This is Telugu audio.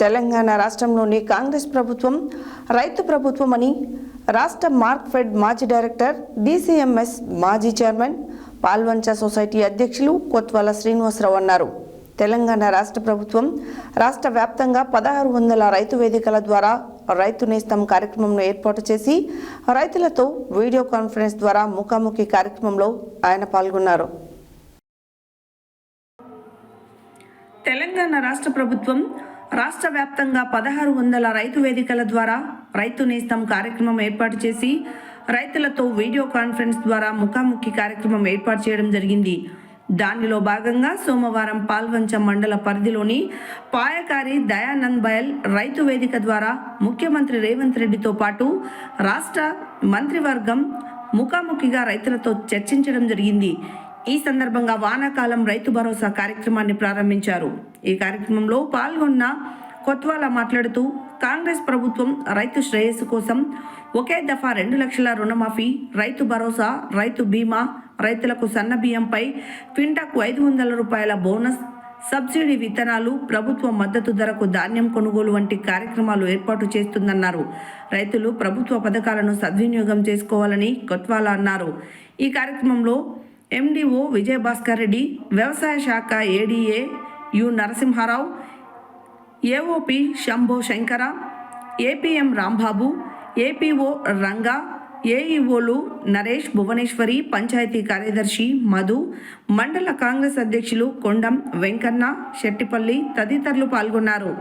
తెలంగాణ రాష్ట్రంలోని కాంగ్రెస్ ప్రభుత్వం రైతు ప్రభుత్వం అని రాష్ట్ర మార్క్ఫెడ్ మాజీ డైరెక్టర్ డిసిఎంఎస్ మాజీ చైర్మన్ పాల్వంచ సొసైటీ అధ్యక్షులు కొత్వాల శ్రీనివాసరావు అన్నారు. తెలంగాణ రాష్ట్ర ప్రభుత్వం రాష్ట్ర వ్యాప్తంగా పదహారు వందల రైతు వేదికల ద్వారా రైతు నేస్తం కార్యక్రమంను ఏర్పాటు చేసి రైతులతో వీడియో కాన్ఫరెన్స్ ద్వారా ముఖాముఖి కార్యక్రమంలో ఆయన పాల్గొన్నారు. తెలంగాణ రాష్ట్ర ప్రభుత్వం రాష్ట్ర వ్యాప్తంగా పదహారు వందల రైతు వేదికల ద్వారా రైతు నేస్తం కార్యక్రమం ఏర్పాటు చేసి రైతులతో వీడియో కాన్ఫరెన్స్ ద్వారా ముఖాముఖి కార్యక్రమం ఏర్పాటు చేయడం జరిగింది. దానిలో భాగంగా సోమవారం పాల్వంచ మండల పరిధిలోని పాయకారి దయానంద్ బయల్ రైతు వేదిక ద్వారా ముఖ్యమంత్రి రేవంత్ రెడ్డితో పాటు రాష్ట్ర మంత్రివర్గం ముఖాముఖిగా రైతులతో చర్చించడం జరిగింది. ఈ సందర్భంగా వానాకాలం రైతు భరోసా కార్యక్రమాన్ని ప్రారంభించారు. ఈ కార్యక్రమంలో పాల్గొన్న కొత్వాల మాట్లాడుతూ కాంగ్రెస్ ప్రభుత్వం రైతు శ్రేయస్సు కోసం ఒకే దఫా రెండు లక్షల రుణమాఫీ రైతు భరోసా రైతు బీమా రైతులకు సన్న బియ్యంపై క్వింటాకు ఐదు వందల రూపాయల బోనస్ సబ్సిడీ విత్తనాలు ప్రభుత్వ మద్దతు ధరకు ధాన్యం కొనుగోలు వంటి కార్యక్రమాలు ఏర్పాటు చేస్తుందన్నారు. రైతులు ప్రభుత్వ పథకాలను సద్వినియోగం చేసుకోవాలని కొత్వాల అన్నారు. ఈ కార్యక్రమంలో ఎండిఓ విజయభాస్కర్ రెడ్డి వ్యవసాయ శాఖ ADA U Narasimharao AOP Shambho Shankara APM Rambabu APO Ranga ఏఈఓలు Naresh Bhuvaneshwari panchayat కార్యదర్శి మధు మండల కాంగ్రెస్ అధ్యక్షులు కొండం వెంకన్న శెట్టిపల్లి తదితరులు పాల్గొన్నారు.